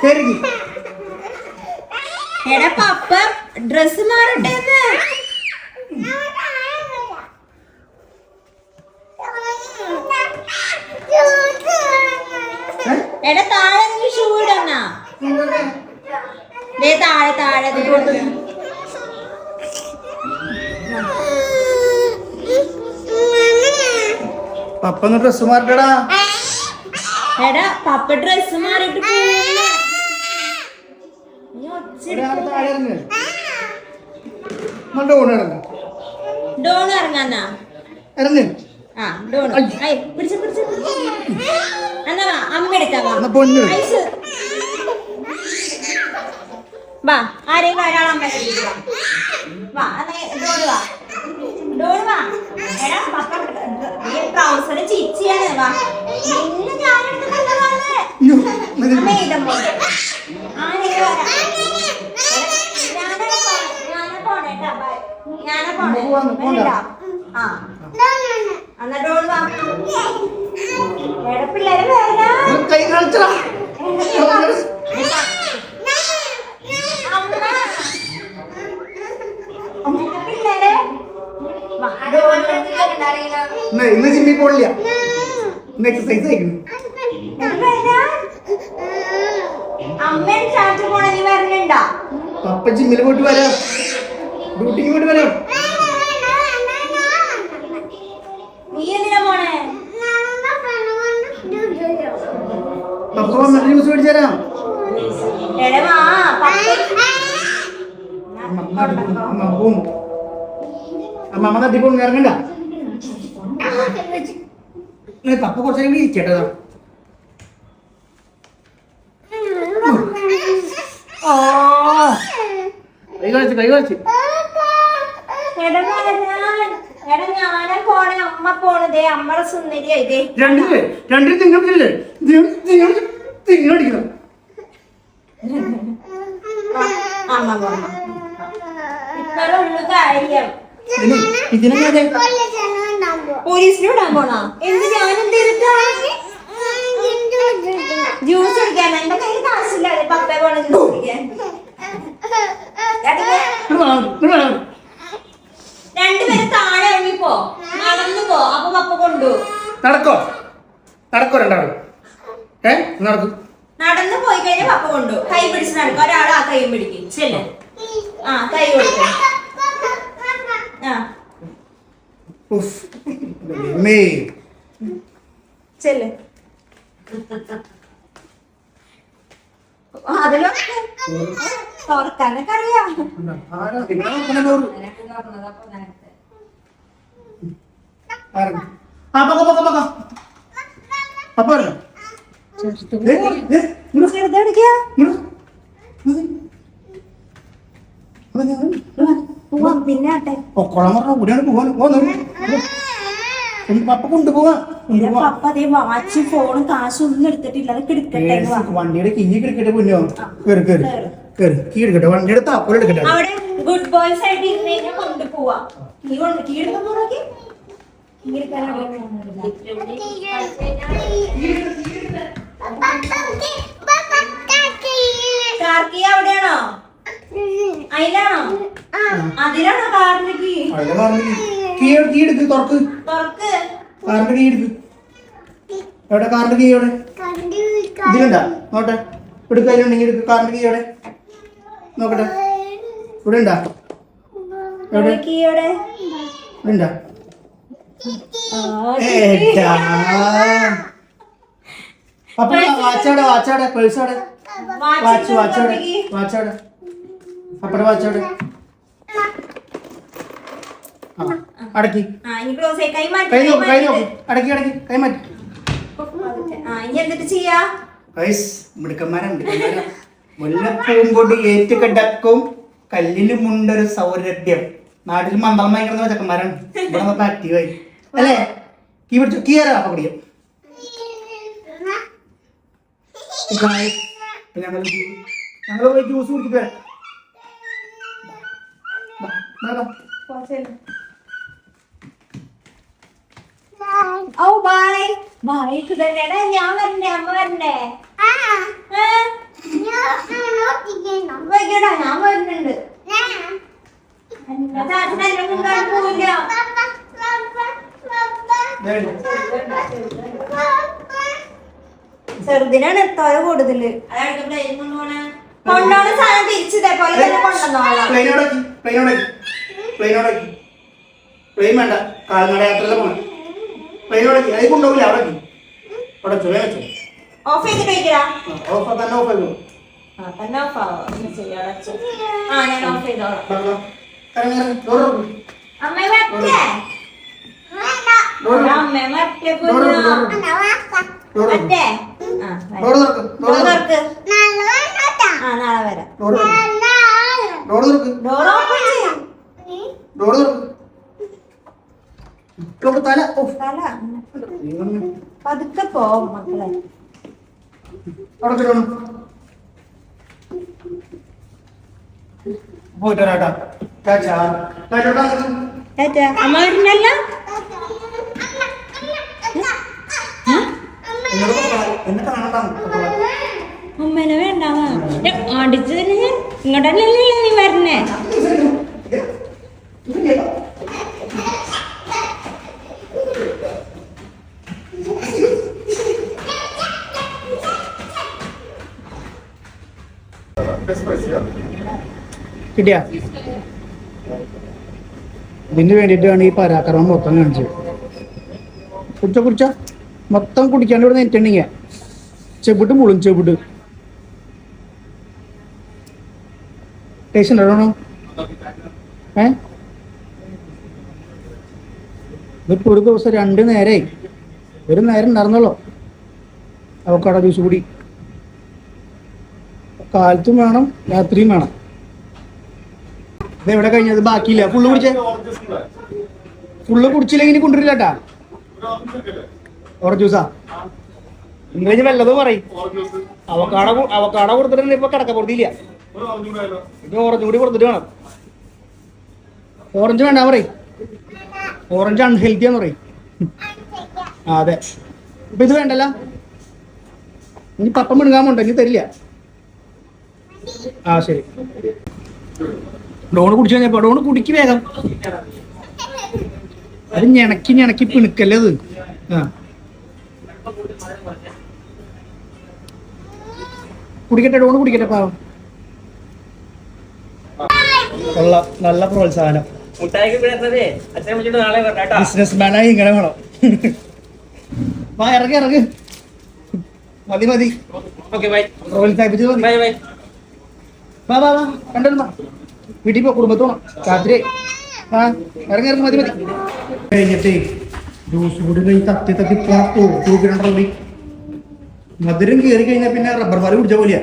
കയറി എടാ പപ്പ ഡ്രസ് മാറട്ടെ എടാ താഴെ നീ ഷൂ ഇടണ? ദേ താഴെ താഴെ. പപ്പ ഡ്രസ് മാറട്ടടാ. എടാ പപ്പ ഡ്രസ് മാറിട്ട് പോവില്ല. ഒരാൾ താഴെ ഇറങ്ങ്. നമ്മൾ ഡോൺ ഇറങ്ങ്. ഡോൺ ഇറങ്ങാന്നാ ഇറങ്ങ്. ആ ഡോൺ ഐ പിടിച്ച പിടിച്ച എന്നാ അമ്മ എടുക്കാം പൊന്നു. ഐസ്. വാ ആരെങ്കിലും ഒരാൾ അമ്മ വാ ഡോണ് വാ. വാ. എടാ പപ്പ ട്രൗസർ ചിച്ചിയാണ് വാ. നിന്നെ ആരെങ്കിലും വരാം ഞാനാ പോണെ ഞാനാ പോണേ ട്ടാ, bye. ഞാനാ പോണേ നമുക്ക് പോവാം, പോണ്ട. വരണ്ടാ? ആ എന്നാ ഡോൺ വാ എടാ പിള്ളേരെ വേറെ ഒന്ന് കൈ കാണിച്ചടാ ഇന്ന് ജിമ്മിൽ പോണില്ല. ഇന്ന് എക്സസൈസ് ആയിരിക്കുന്നു അമ്മയും ചാച്ചു പോണ നീ വരണുണ്ടാ? പപ്പ ജിമ്മിൽ പോയിട്ട് വരാം. ഡ്യൂട്ടിക്ക് വീട് വരാം. പപ്പ നല്ല ജ്യൂസ് മേടിച്ചു തരാം. അമ്മ അമ്മ അമ്മ പോവും. അമ്മ അമ്മ തട്ടി പോകുന്നു ഇറങ്ങണ്ട. പപ്പ കുറച്ച് കഴിയുമ്പോൾ ഇരിക്കട്ടോ കൈ കാണിച്ച് കൈ കാണിച്ചു. രണ്ടിൽ രണ്ടിൽ ഇത്ര ഉള്ളു കാര്യം. ഇതിനെ പോലീസിന് വിടാൻ പോണോ? എന്ത് ഞാനെന്ത് ജ്യൂസ് കുടിക്കാൻ. എന്റെ കയ്യിൽ കാശില്ലാതെ പപ്പ പോണെന്ന് കുടിക്കാൻ രണ്ടുപേരും താഴെ ഇറങ്ങിപ്പോ നടന്നു പോ അപ്പൊ പപ്പ കൊണ്ടു നടക്കോ? നടക്കോ രണ്ടാളും? ഏ? നടക്കും. നടന്നു പോയി കഴിഞ്ഞാൽ പപ്പ കൊണ്ടു കൈ പിടിച്ച് നടക്കും. ഒരാൾ ആ കൈ പിടിക്കും. ചെല്ലേ. ആ കൈ കൊടുക്കും. ആ. ചെല്ല്. അതിലൊക്കെ തുറക്കാനൊക്കെ അറിയാം ആരാ? ആ, പക്ക, പക്ക, പക്ക. പപ്പ വരണോ? വാച്ച് ഫോണും കാശും ഒന്നും എടുത്തിട്ടില്ല. അതൊക്കെ എടുക്കട്ടെ വണ്ടിയുടെ കീ കിടക്കട്ടെ പൊന്നോ കേറി കേറി. കേറി. കീ എടുക്കട്ടെ. വണ്ടിയുടെ താക്കോൽ എടുക്കട്ടെ. ഗുഡ് ബോയ്സ് ആയിട്ട് കൊണ്ടുപോവാ നീ കീ എടുക്കാൻ കാർക്കി അവിടെയാണോ? അതിലാണോ അതിലാണോ കാറിന്റെ കീ? കീ. കീ എടുക്ക് തുറക്ക്. തുറക്ക്. കാറിന്റെ കീ എടുക്ക്. എവിടെ? കാറിന്റെ കീ എവിടെ? ഇതിലുണ്ടാ? നോട്ടെ എടുക്ക അതിലുണ്ടെങ്കിൽ എടുക്ക്. കാറിന്റെ കീ എവിടെ? നോക്കട്ടെ. ഇവിടെ ഉണ്ടാ? എവിടെ? ഇവിടെ ഉണ്ടാ. അപ്പൊ വാച്ചവിടെ വാച്ചവിടെ പേഴ്സവിടെ watch വാച്ച് ഇട്ട് വാച്ചവിടെ നോക്കി. വാച്ചവിടെ അപ്പടെ വാച്ചവിടെ ആ അടക്കി. ആ ഇനി ക്ലോസ് ആയി. കൈ നോക്ക് കൈ നോക്ക്. മാറ്റിയിട്ട്. അടക്കി. അടക്കി കൈ മാറ്റി മുല്ലപ്പൂമ്പൊടി ഏറ്റുകിടക്കും കല്ലിന് മുണ്ടൊരു സൗരഭ്യം. നാട്ടിൽ മന്ദളം ഭയങ്കര ചെക്കന്മാരാണ് ഇവിടെ ആക്റ്റീവായി അല്ലേ? കീ പിടിച്ചു. കീ ആരാ? അപ്പൊ പിടിക്കും. ഞങ്ങൾ ഞങ്ങൾ പോയി ജ്യൂസ് കുടിച്ചിട്ട് ഓ ഞാൻ വരണ്ടേ? അമ്മ വരണ്ടേ? ഞാൻ വരുന്നുണ്ട്. എന്റെ താത്തന്നെ പോവില്ല. ചെറുതിനാണ് എത്തോര കൂടുതൽ? കൊണ്ടോണ സാധനം തിരിച്ചതേപോലെ തന്നെ പ്ലെയിനോടക്കി ആ ഞാൻ അമ്മ വെക്കേ. പതുക്കെ പോവും മക്കളെ. പോയിട്ട് ടാറ്റാ. ടാറ്റാ ഏറ്റാ അമ്മ വരുന്നല്ലോ എന്നോട് പറയാം. എന്നെ പറയാം. അമ്മേനെ വേണ്ടാവാ അടിച്ചതിന് ഇങ്ങോട്ടല്ലല്ലോ നീ വരണേ? കിട്ടിയാ ഇതിന് വേണ്ടിയിട്ടാണ് ഈ പരാക്രമം മൊത്തം കാണിച്ചത്. കുടിച്ചോ കുടിച്ച. മൊത്തം കുടിക്കാണ്ട് ഇവിടെ നെറ്റുണ്ടെങ്കിൽ ചെവിട്ട് മുളും ചെവിട്ട്. ടേസ്റ്റ് ഉണ്ടോ ഏ? ഇതിപ്പോ ഒരു ദിവസം രണ്ട് നേരെ ഒരു നേരം ഉണ്ടായിരുന്നല്ലോ അവക്കാട ജ്യൂസ് കൂടി. കാലത്തും വേണം രാത്രിയും വേണം. ഇത് എവിടെ കഴിഞ്ഞത് ബാക്കിയില്ല? ഫുള്ള് കുടിച്ചേ? ഫുള്ള് കുടിച്ചില്ലെങ്കിൽ കൊണ്ടുവരില്ല കേട്ടാ ഓറഞ്ച് ജ്യൂസാ കഴിഞ്ഞ് വല്ലതും പറയും അവക്കാട അവക്കാട കൊടുത്തിട്ടുണ്ട് ഇപ്പൊ കിടക്ക പൊറുതിയില്ല. ഇനി ഓറഞ്ച് കൂടി കൊടുത്തിട്ട് വേണം. ഓറഞ്ച് വേണ്ട പറയും. ഓറഞ്ച് അൺഹെൽത്തി ആന്ന് പറയും. അതെ. ഇപ്പൊ ഇത് വേണ്ടല്ല. ഇനി പപ്പം മിണുങ്ങാൻ പോണ്ട ഇനി തരില്ല. ആ ശരി. ഡോണ് കുടിച്ചു കഴിഞ്ഞപ്പോ ഡോണ് കുടിക്ക് വേഗം. അത് ഞണക്കി ഞണക്കി പിണുക്കല്ലേ അത്? ആ. കുടിക്കട്ടെ ഡോണ് കുടിക്കട്ടെ പാവം. കൊള്ള നല്ല പ്രോത്സാഹനം. ഇങ്ങനെ വേണം. വാ ഇറങ്ങി ഇറങ്ങി. മതി മതി. ഓക്കെ ബൈ പ്രോത്സാഹിപ്പിച്ചത് മതി. ബൈ ബൈ വാ വാ വാ. വീട്ടിൽ പോ കുടുംബത്തോണം രാത്രി. ആ ഇറങ്ങി ഇറങ്ങി. മതി മതി. കഴിഞ്ഞിട്ടേ ജ്യൂസ് കൂടി തത്തി തത്തി പോ മധുരം കയറി കഴിഞ്ഞാൽ പിന്നെ റബ്ബർ പാൽ കുടിച്ച പോലെയാ.